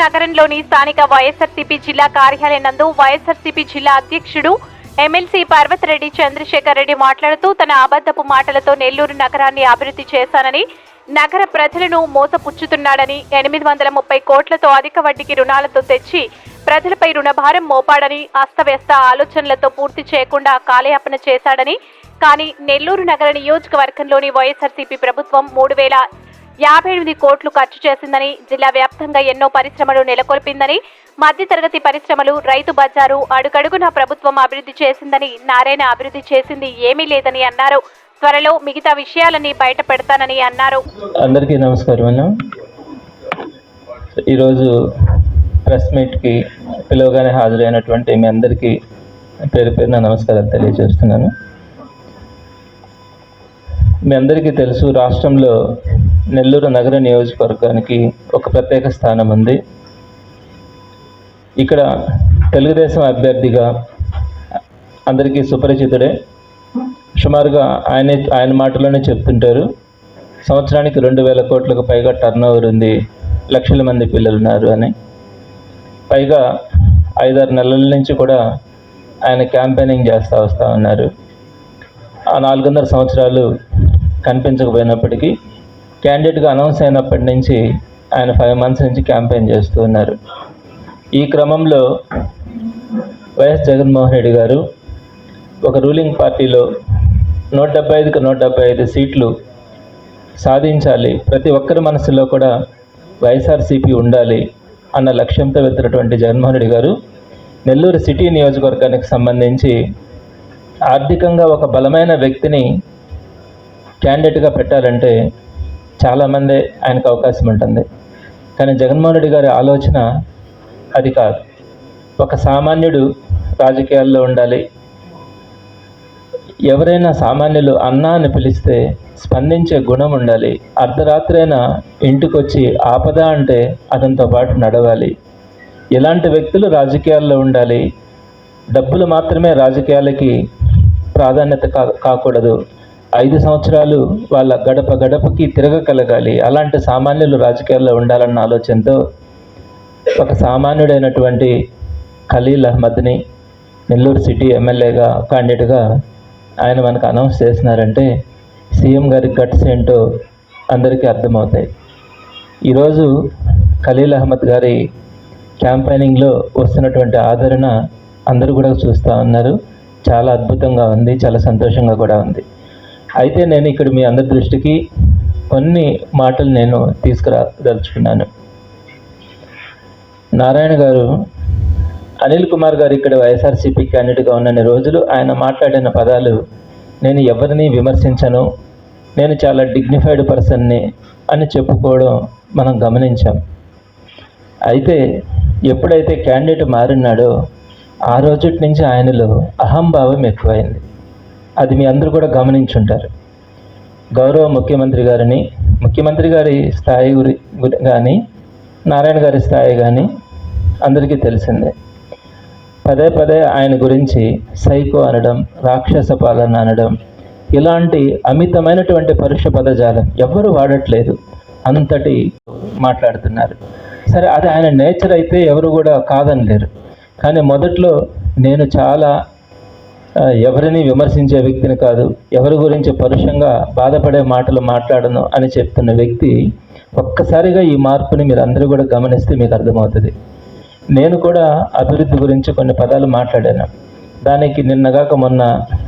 నగరంలోని స్థానిక వైఎస్ఆర్సీపీ జిల్లా కార్యాలయం నందు వైఎస్ఆర్సీపీ జిల్లా అధ్యక్షుడు ఎమ్మెల్సీ పర్వతరెడ్డి చంద్రశేఖర్ రెడ్డి మాట్లాడుతూ తన అబద్ధపు మాటలతో నెల్లూరు నగరాన్ని అభివృద్ధి చేశానని నగర ప్రజలను మోసపుచ్చుతున్నాడని ఎనిమిది వందల ముప్పై కోట్లతో అధిక వడ్డీకి రుణాలతో తెచ్చి ప్రజలపై రుణభారం మోపాడని అస్తవ్యస్త ఆలోచనలతో పూర్తి చేయకుండా కాలయాపన చేశాడని కానీ నెల్లూరు నగర నియోజకవర్గంలోని వైఎస్ఆర్సీపీ ప్రభుత్వం మూడు వేల యాభై ఎనిమిది కోట్లు ఖర్చు చేసిందని జిల్లా వ్యాప్తంగా ఎన్నో పరిశ్రమలు నెలకొల్పిందని మధ్యతరగతి పరిశ్రమలు రైతు బజారు అడుగడుగున ప్రభుత్వం అభివృద్ధి చేసిందని నారాయణ అభివృద్ధి చేసింది ఏమీ లేదని అన్నారు. త్వరలో మిగతా విషయాలని బయట పెడతానని అన్నారు. అందరికీ నమస్కారం అన్న. ఈరోజు ప్రెస్ మీట్కి పిలువగానే హాజరైనటువంటి మీ అందరికీ పేరు పేరున నమస్కారాలు తెలియజేస్తున్నాను. మీ అందరికీ తెలుసు రాష్ట్రంలో నెల్లూరు నగర నియోజకవర్గానికి ఒక ప్రత్యేక స్థానం ఉంది. ఇక్కడ తెలుగుదేశం అభ్యర్థిగా అందరికీ సుపరిచితుడే. సుమారుగా ఆయన ఆయన మాటలోనే చెప్తుంటారు. సంవత్సరానికి రెండు వేల కోట్లకు పైగా టర్న్ ఓవర్ ఉంది. లక్షల మంది పిల్లలు ఉన్నారు అని. పైగా ఐదారు నెలల నుంచి కూడా ఆయన క్యాంపెయినింగ్ చేస్తూ వస్తూ ఉన్నారు. ఆ నాలుగున్నర సంవత్సరాలు కనిపించకపోయినప్పటికీ క్యాండిడేట్గా అనౌన్స్ అయినప్పటి నుంచి ఆయన ఫైవ్ మంత్స్ నుంచి క్యాంపెయిన్ చేస్తూ ఉన్నారు. ఈ క్రమంలో వైఎస్ జగన్మోహన్ రెడ్డి గారు ఒక రూలింగ్ పార్టీలో నూట డెబ్బై ఐదుకు నూట డెబ్బై ఐదు సీట్లు సాధించాలి. ప్రతి ఒక్కరి మనసులో కూడా వైఎస్ఆర్సీపీ ఉండాలి అన్న లక్ష్యంతో వెళ్తున్నటువంటి జగన్మోహన్ రెడ్డి గారు నెల్లూరు సిటీ నియోజకవర్గానికి సంబంధించి ఆర్థికంగా ఒక బలమైన వ్యక్తిని క్యాండిడేట్గా పెట్టాలంటే చాలామంది ఆయనకు అవకాశం ఉంటుంది. కానీ జగన్మోహన్ రెడ్డి గారి ఆలోచన అది కాదు. ఒక సామాన్యుడు రాజకీయాల్లో ఉండాలి. ఎవరైనా సామాన్యులు అన్నా అని పిలిస్తే స్పందించే గుణం ఉండాలి. అర్ధరాత్రైనా ఇంటికొచ్చి ఆపద అంటే అతనితో పాటు నడవాలి. ఇలాంటి వ్యక్తులు రాజకీయాల్లో ఉండాలి. డబ్బులు మాత్రమే రాజకీయాలకి ప్రాధాన్యత కా కాకూడదు. ఐదు సంవత్సరాలు వాళ్ళ గడప గడపకి తిరగగలగాలి. అలాంటి సామాన్యులు రాజకీయాల్లో ఉండాలన్న ఆలోచనతో ఒక సామాన్యుడైనటువంటి ఖలీల్ అహ్మద్ని నెల్లూరు సిటీ ఎమ్మెల్యేగా క్యాండిడేట్గా ఆయన మనకు అనౌన్స్ చేసినారంటే సీఎం గారి గట్స్ ఏంటో అందరికీ అర్థమవుతాయి. ఈరోజు ఖలీల్ అహ్మద్ గారి క్యాంపెయినింగ్లో వస్తున్నటువంటి ఆదరణ అందరూ కూడా చూస్తూ ఉన్నారు. చాలా అద్భుతంగా ఉంది చాలా సంతోషంగా కూడా ఉంది. అయితే నేను ఇక్కడ మీ అందరి దృష్టికి కొన్ని మాటలు నేను తీసుకురాదలుచుకున్నాను. నారాయణ గారు అనిల్ కుమార్ గారు ఇక్కడ వైఎస్ఆర్సీపీ క్యాండిడేట్గా ఉన్నన్ని రోజులు ఆయన మాట్లాడిన పదాలు నేను ఎవరిని విమర్శించను నేను చాలా డిగ్నిఫైడ్ పర్సన్ని అని చెప్పుకోవడం మనం గమనించాం. అయితే ఎప్పుడైతే క్యాండిడేట్ మారినాడో ఆ రోజు నుంచి ఆయనలో అహంభావం ఎక్కువైంది. అది మీ అందరూ కూడా గమనించుంటారు. గౌరవ ముఖ్యమంత్రి గారిని ముఖ్యమంత్రి గారి స్థాయి గురి కానీ నారాయణ గారి స్థాయి కానీ అందరికీ తెలిసిందే. పదే పదే ఆయన గురించి సైకో అనడం రాక్షస పాలన అనడం ఇలాంటి అమితమైనటువంటి పరుష పదజాలం ఎవరు వాడట్లేదు. అంతటి మాట్లాడుతున్నారు. సరే అది ఆయన నేచర్ అయితే ఎవరు కూడా కాదనలేరు. కానీ మొదట్లో నేను చాలా ఎవరిని విమర్శించే వ్యక్తిని కాదు ఎవరి గురించి పరుషంగా బాధపడే మాటలు మాట్లాడను అని చెప్తున్న వ్యక్తి ఒక్కసారిగా ఈ మార్పుని మీరు అందరూ కూడా గమనిస్తే మీకు అర్థమవుతుంది. నేను కూడా అభివృద్ధి గురించి కొన్ని పదాలు మాట్లాడాను. దానికి నిన్నగాక మొన్న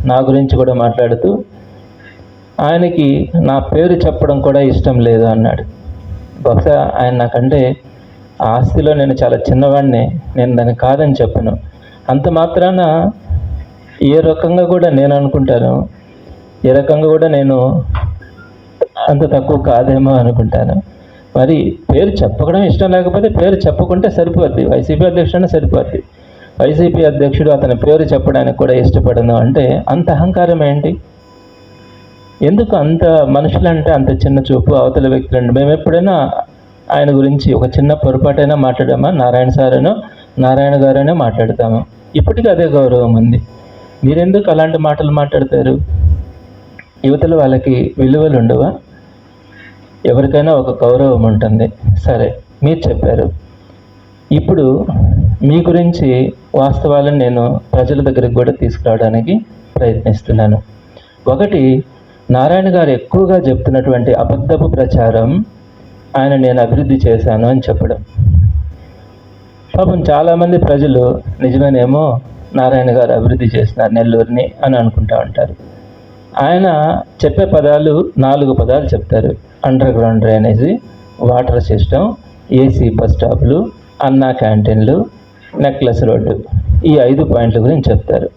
నా గురించి కూడా మాట్లాడుతూ ఆయనకి నా పేరు చెప్పడం కూడా ఇష్టం లేదు అన్నాడు. బహుశా ఆయన నాకంటే ఆ ఆస్తిలో నేను చాలా చిన్నవాడిని నేను దాన్ని కాదని చెప్పను. అంత మాత్రాన ఏ రకంగా కూడా నేను అనుకుంటాను. ఏ రకంగా కూడా నేను అంత తక్కువ కాదేమో అనుకుంటాను. మరి పేరు చెప్పడం ఇష్టం లేకపోతే పేరు చెప్పకుంటే సరిపోద్ది. వైసీపీ అధ్యక్షుడు సరిపోద్ది. వైసీపీ అధ్యక్షుడు అతని పేరు చెప్పడానికి కూడా ఇష్టపడను అంటే అంత అహంకారం ఏంటి? ఎందుకు అంత మనుషులంటే అంత చిన్న చూపు అవతల వ్యక్తులంటే మేము ఎప్పుడైనా ఆయన గురించి ఒక చిన్న పొరపాటైనా మాట్లాడామా? నారాయణ సారనో నారాయణ గారైనా మాట్లాడతాము? ఇప్పటికీ అదే గౌరవం ఉంది. మీరెందుకు అలాంటి మాటలు మాట్లాడతారు? యువతలు వాళ్ళకి విలువలు ఉండవా? ఎవరికైనా ఒక గౌరవం ఉంటుంది. సరే మీరు చెప్పారు. ఇప్పుడు మీ గురించి వాస్తవాలను నేను ప్రజల దగ్గరికి కూడా తీసుకురావడానికి ప్రయత్నిస్తున్నాను. ఒకటి నారాయణ గారు ఎక్కువగా చెప్తున్నటువంటి అబద్ధపు ప్రచారం ఆయన నేను అభివృద్ధి చేశాను అని చెప్పడం. పాపం చాలామంది ప్రజలు నిజమేనేమో నారాయణ గారు అభివృద్ధి చేసినారు నెల్లూరుని అని అనుకుంటా ఉంటారు. ఆయన చెప్పే పదాలు నాలుగు పదాలు చెప్తారు. Under ground drainage water system AC bus స్టాప్లు Anna క్యాంటీన్లు నెక్లెస్ రోడ్డు ఈ ఐదు పాయింట్ల గురించి చెప్తారు.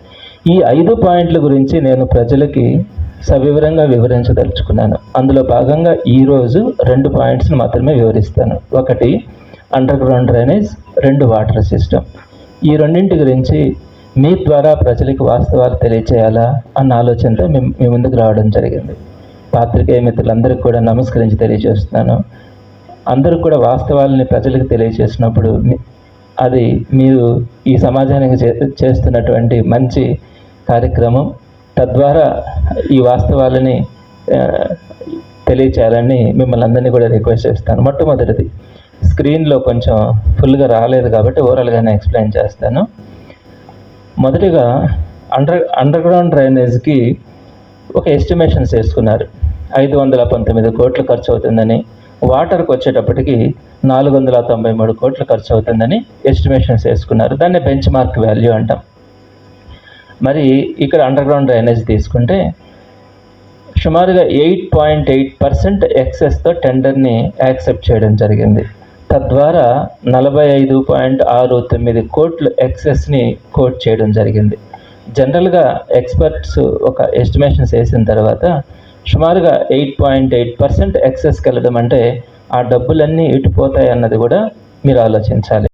ఈ ఐదు పాయింట్ల గురించి నేను ప్రజలకి సవివరంగా వివరించదలుచుకున్నాను. అందులో భాగంగా ఈరోజు రెండు పాయింట్స్ని మాత్రమే వివరిస్తాను. ఒకటి అండర్ గ్రౌండ్ డ్రైనేజ్ రెండు వాటర్ సిస్టమ్. ఈ రెండింటి గురించి మీ ద్వారా ప్రజలకు వాస్తవాలు తెలియచేయాలా అన్న ఆలోచనతో మేము మీ ముందుకు రావడం జరిగింది. పాత్రికేయ మిత్రులందరికీ కూడా నమస్కరించి తెలియజేస్తున్నాను. అందరూ కూడా వాస్తవాలని ప్రజలకు తెలియజేసినప్పుడు మీ- అది మీరు ఈ సమాజానికి చే చేస్తున్నటువంటి మంచి కార్యక్రమం. తద్వారా ఈ వాస్తవాలని తెలియచేయాలని మిమ్మల్ని అందరినీ కూడా రిక్వెస్ట్ చేస్తాను. మొట్టమొదటిది స్క్రీన్లో కొంచెం ఫుల్గా రాలేదు కాబట్టి ఓవరాల్గానే ఎక్స్ప్లెయిన్ చేస్తాను. మొదటిగా అండర్ అండర్ గ్రౌండ్ డ్రైనేజ్కి ఒక ఎస్టిమేషన్స్ వేసుకున్నారు ఐదు వందల పంతొమ్మిది కోట్లు ఖర్చు అవుతుందని వాటర్కి వచ్చేటప్పటికి నాలుగు వందల తొంభై మూడు కోట్లు ఖర్చు అవుతుందని ఎస్టిమేషన్స్ వేసుకున్నారు దాన్ని బెంచ్ మార్క్ వాల్యూ అంటాం. మరి ఇక్కడ అండర్ గ్రౌండ్ డ్రైనేజ్ తీసుకుంటే సుమారుగా ఎయిట్ పాయింట్ ఎయిట్ పర్సెంట్ ఎక్సెస్తో టెండర్ని యాక్సెప్ట్ చేయడం జరిగింది. తద్వారా నలభై ఐదు పాయింట్ ఆరు తొమ్మిది కోట్లు ఎక్సెస్ని కోట్ చేయడం జరిగింది. జనరల్గా ఎక్స్పర్ట్స్ ఒక ఎస్టిమేషన్స్ వేసిన తర్వాత సుమారుగా ఎయిట్ పాయింట్ ఎయిట్ పర్సెంట్ ఎక్సెస్కి వెళ్ళడం అంటే ఆ డబ్బులన్నీ ఇటుపోతాయి అన్నది కూడా మీరు ఆలోచించాలి.